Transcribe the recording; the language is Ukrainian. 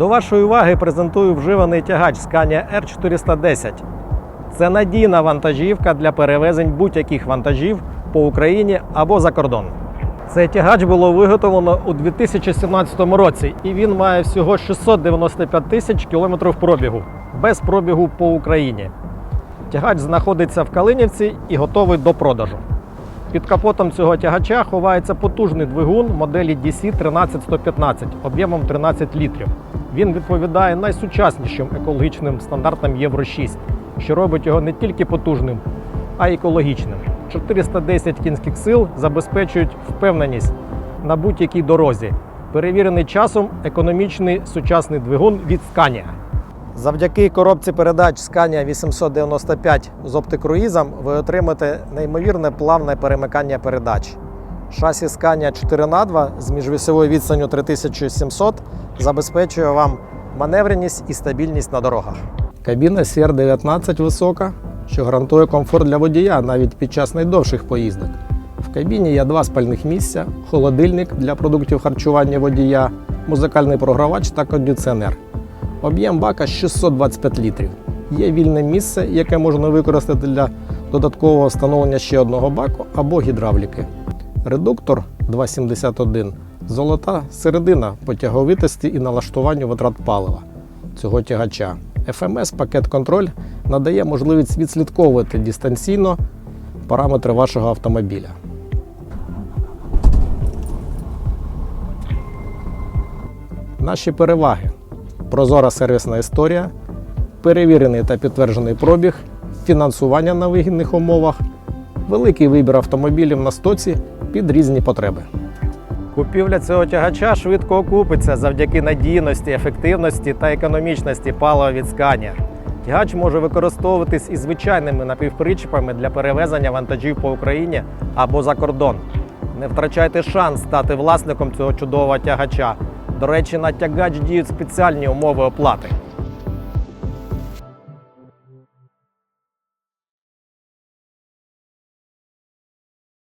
До вашої уваги презентую вживаний тягач Scania R410. Це надійна вантажівка для перевезень будь-яких вантажів по Україні або за кордон. Цей тягач було виготовлено у 2017 році, і він має всього 695 тисяч кілометрів пробігу, без пробігу по Україні. Тягач знаходиться в Калинівці і готовий до продажу. Під капотом цього тягача ховається потужний двигун моделі DC 13115 об'ємом 13 літрів. Він відповідає найсучаснішим екологічним стандартам Євро 6, що робить його не тільки потужним, а й екологічним. 410 кінських сил забезпечують впевненість на будь-якій дорозі. Перевірений часом економічний сучасний двигун від Scania. Завдяки коробці передач Scania 895 з оптикруїзом ви отримаєте неймовірне плавне перемикання передач. Шасі Scania 4х2 з міжвісовою відстанню 3700 забезпечує вам маневреність і стабільність на дорогах. Кабіна CR19 висока, що гарантує комфорт для водія навіть під час найдовших поїздок. В кабіні є два спальних місця, холодильник для продуктів харчування водія, музикальний програвач та кондиціонер. Об'єм бака 625 літрів. Є вільне місце, яке можна використати для додаткового встановлення ще одного баку або гідравліки. Редуктор 271 золота середина по тяговитості і налаштуванню витрат палива цього тягача. FMS пакет контроль надає можливість відслідковувати дистанційно параметри вашого автомобіля. Наші переваги: прозора сервісна історія, перевірений та підтверджений пробіг, фінансування на вигідних умовах, великий вибір автомобілів на стоці під різні потреби. Купівля цього тягача швидко окупиться завдяки надійності, ефективності та економічності палива від Scania. Тягач може використовуватись і звичайними напівпричепами для перевезення вантажів по Україні або за кордон. Не втрачайте шанс стати власником цього чудового тягача. До речі, на тягач діють спеціальні умови оплати.